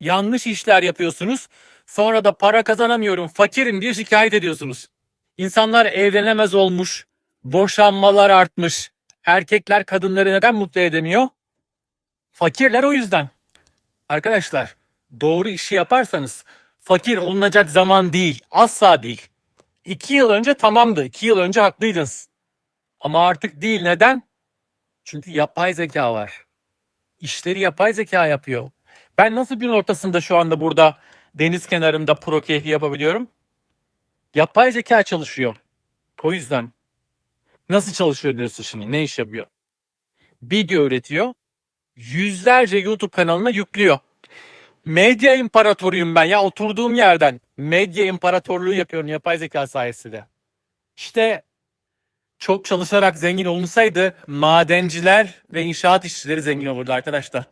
Yanlış işler yapıyorsunuz. Sonra da para kazanamıyorum, fakirim diye şikayet ediyorsunuz. İnsanlar evlenemez olmuş, boşanmalar artmış. Erkekler kadınları neden mutlu edemiyor? Fakirler o yüzden. Arkadaşlar, doğru işi yaparsanız fakir olunacak zaman değil, asla değil. İki yıl önce tamamdı, iki yıl önce haklıydınız. Ama artık değil. Neden? Çünkü yapay zeka var. İşleri yapay zeka yapıyor. Ben nasıl bir ortasında şu anda burada deniz kenarında pro keyfi yapabiliyorum? Yapay zeka çalışıyor. O yüzden. Nasıl çalışıyor diyorsun şimdi? Ne iş yapıyor? Video üretiyor. Yüzlerce YouTube kanalına yüklüyor. Medya imparatoruyum ben ya oturduğum yerden. Medya imparatorluğu yapıyorum yapay zeka sayesinde. İşte çok çalışarak zengin olunsaydı madenciler ve inşaat işçileri zengin olurdu arkadaşlar.